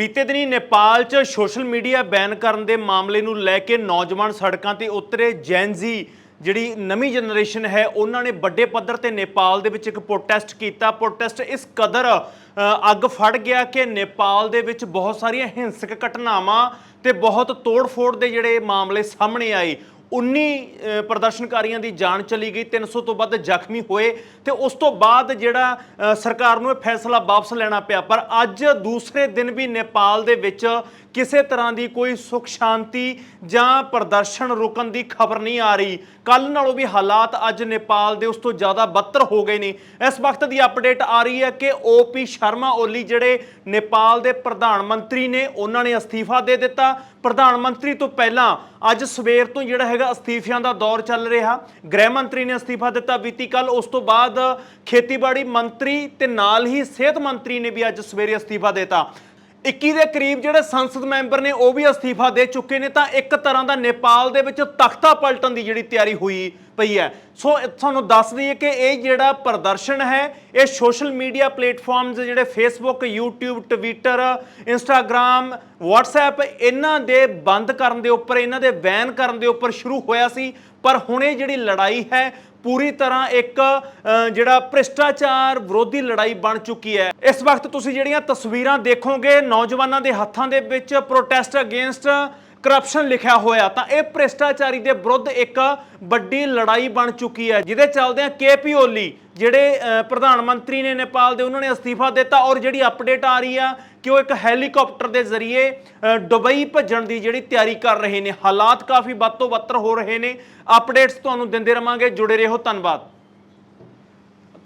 ਬੀਤੇ ਦਿਨੀ ਨੇਪਾਲ 'ਚ ਸੋਸ਼ਲ ਮੀਡੀਆ ਬੈਨ ਕਰਨ ਦੇ ਮਾਮਲੇ ਨੂੰ ਲੈ ਕੇ ਨੌਜਵਾਨ ਸੜਕਾਂ ਤੇ ਉਤਰੇ ਜੈਨਜ਼ੀ ਜਿਹੜੀ ਨਵੀਂ ਜਨਰੇਸ਼ਨ ਹੈ, ਉਹਨਾਂ ਨੇ ਵੱਡੇ ਪੱਧਰ ਤੇ ਨੇਪਾਲ ਦੇ ਵਿੱਚ ਇੱਕ ਪ੍ਰੋਟੈਸਟ ਕੀਤਾ। ਪ੍ਰੋਟੈਸਟ ਇਸ ਕਦਰ ਅੱਗ ਫੜ ਗਿਆ ਕਿ ਨੇਪਾਲ ਦੇ ਵਿੱਚ ਬਹੁਤ ਸਾਰੀਆਂ ਹਿੰਸਕ ਘਟਨਾਵਾਂ ਤੇ ਬਹੁਤ ਤੋੜ-ਫੋੜ ਦੇ ਜਿਹੜੇ ਮਾਮਲੇ ਸਾਹਮਣੇ ਆਏ। 19 ਪ੍ਰਦਰਸ਼ਨਕਾਰੀਆਂ ਦੀ ਜਾਨ ਚਲੀ ਗਈ 300 ਤੋਂ ਵੱਧ ਜ਼ਖਮੀ ਹੋਏ ਤੇ ਉਸ ਤੋਂ ਬਾਅਦ ਜਿਹੜਾ ਸਰਕਾਰ ਨੂੰ ਇਹ ਫੈਸਲਾ ਵਾਪਸ ਲੈਣਾ ਪਿਆ। ਪਰ ਅੱਜ ਦੂਸਰੇ ਦਿਨ ਵੀ ਨੇਪਾਲ ਦੇ ਵਿੱਚ ਕਿਸੇ ਤਰ੍ਹਾਂ ਦੀ ਕੋਈ ਸੁਖ ਸ਼ਾਂਤੀ ਜਾਂ ਪ੍ਰਦਰਸ਼ਨ ਰੁਕਣ ਦੀ ਖਬਰ ਨਹੀਂ ਆ ਰਹੀ। ਕੱਲ ਨਾਲੋਂ ਵੀ ਹਾਲਾਤ ਅੱਜ ਨੇਪਾਲ ਦੇ ਉਸ ਤੋਂ ਜ਼ਿਆਦਾ ਬੱਤਰ ਹੋ ਗਏ ਨੇ। ਇਸ ਵਕਤ ਦੀ ਅਪਡੇਟ ਆ ਰਹੀ ਹੈ ਕਿ ਓਪੀ ਸ਼ਰਮਾ ਓਲੀ ਜਿਹੜੇ ਨੇਪਾਲ ਦੇ ਪ੍ਰਧਾਨ ਮੰਤਰੀ ਨੇ, ਉਹਨਾਂ ਨੇ ਅਸਤੀਫਾ ਦੇ ਦਿੱਤਾ। ਪ੍ਰਧਾਨ ਮੰਤਰੀ ਤੋਂ ਪਹਿਲਾਂ ਅੱਜ ਸਵੇਰ ਤੋਂ ਜਿਹੜਾ ਹੈਗਾ ਅਸਤੀਫਿਆਂ ਦਾ ਦੌਰ ਚੱਲ ਰਿਹਾ। ਗ੍ਰਹਿ ਮੰਤਰੀ ਨੇ ਅਸਤੀਫਾ ਦਿੱਤਾ ਬੀਤੀ ਕੱਲ ਉਸ ਤੋਂ ਬਾਅਦ ਖੇਤੀਬਾੜੀ ਮੰਤਰੀ ਤੇ ਨਾਲ ਹੀ ਸਿਹਤ ਮੰਤਰੀ ਨੇ ਵੀ ਅੱਜ ਸਵੇਰੇ ਅਸਤੀਫਾ ਦਿੱਤਾ। 21 ਦੇ ਕਰੀਬ ਜਿਹੜੇ ਸੰਸਦ ਮੈਂਬਰ ਨੇ ਉਹ ਵੀ ਅਸਤੀਫਾ ਦੇ ਚੁੱਕੇ ਨੇ, ਤਾਂ ਇੱਕ ਤਰ੍ਹਾਂ ਦਾ ਨੇਪਾਲ ਦੇ ਵਿੱਚ ਤਖਤਾ ਪਲਟਣ ਦੀ ਜਿਹੜੀ ਤਿਆਰੀ ਹੋਈ ਪਈ ਹੈ। ਸੋ ਤੁਹਾਨੂੰ ਦੱਸ ਦਈਏ ਕਿ ਇਹ ਜਿਹੜਾ ਪ੍ਰਦਰਸ਼ਨ ਹੈ, ਇਹ ਸੋਸ਼ਲ ਮੀਡੀਆ ਪਲੇਟਫਾਰਮਸ ਜਿਹੜੇ Facebook YouTube Twitter Instagram WhatsApp, ਇਹਨਾਂ ਦੇ ਬੰਦ ਕਰਨ ਦੇ ਉੱਪਰ, ਇਹਨਾਂ ਦੇ ਬੈਨ ਕਰਨ ਦੇ ਉੱਪਰ ਸ਼ੁਰੂ ਹੋਇਆ ਸੀ। ਪਰ ਹੁਣ ਇਹ ਜਿਹੜੀ ਲੜਾਈ ਹੈ ਪੂਰੀ ਤਰ੍ਹਾਂ ਇੱਕ ਅ, ਜਿਹੜਾ ਭ੍ਰਿਸ਼ਟਾਚਾਰ ਵਿਰੋਧੀ ਲੜਾਈ ਬਣ ਚੁੱਕੀ ਹੈ। ਇਸ ਵਕਤ ਤੁਸੀਂ ਜਿਹੜੀਆਂ ਤਸਵੀਰਾਂ ਦੇਖੋਗੇ ਨੌਜਵਾਨਾਂ ਦੇ ਹੱਥਾਂ ਦੇ ਵਿੱਚ ਪ੍ਰੋਟੈਸਟ ਅਗੇਂਸਟ ਕਰਪਸ਼ਨ ਲਿਖਿਆ ਹੋਇਆ, ਤਾਂ ਇਹ ਭ੍ਰਿਸ਼ਟਾਚਾਰੀ ਦੇ ਵਿਰੁੱਧ ਇੱਕ ਵੱਡੀ ਲੜਾਈ ਬਣ ਚੁੱਕੀ ਹੈ, ਜਿਹਦੇ ਚੱਲਦੇ ਆ ਕੇਪੀ ਓਲੀ ਜਿਹੜੇ ਪ੍ਰਧਾਨ ਮੰਤਰੀ ਨੇ ਨੇਪਾਲ ਦੇ, ਉਹਨਾਂ ਨੇ ਅਸਤੀਫਾ ਦਿੱਤਾ ਔਰ ਜਿਹੜੀ ਅਪਡੇਟ ਆ ਰਹੀ ਆ ਕਿ ਉਹ ਇੱਕ ਹੈਲੀਕਾਪਟਰ ਦੇ ਜ਼ਰੀਏ ਦੁਬਈ ਭੱਜਣ ਦੀ ਜਿਹੜੀ ਤਿਆਰੀ ਕਰ ਰਹੇ ਨੇ, ਹਾਲਾਤ ਕਾਫੀ ਵੱਧ ਤੋਂ ਵੱਧ ਹੋ ਰਹੇ ਨੇ ਅਪਡੇਟਸ ਤੁਹਾਨੂੰ ਦਿੰਦੇ ਰਵਾਂਗੇ, ਜੁੜੇ ਰਹੋ, ਧੰਨਵਾਦ।